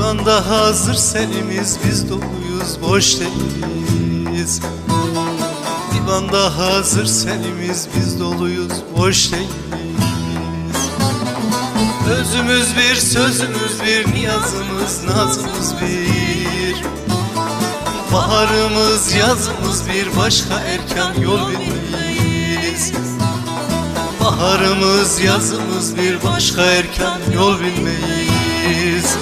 Divanda hazır senimiz biz doluyuz boş değiliz. Divanda hazır senimiz biz doluyuz boş değiliz. Özümüz bir sözümüz bir niyazımız nazımız bir. Baharımız yazımız bir başka erken yol bilmeyiz. Baharımız yazımız bir başka erken yol bilmeyiz.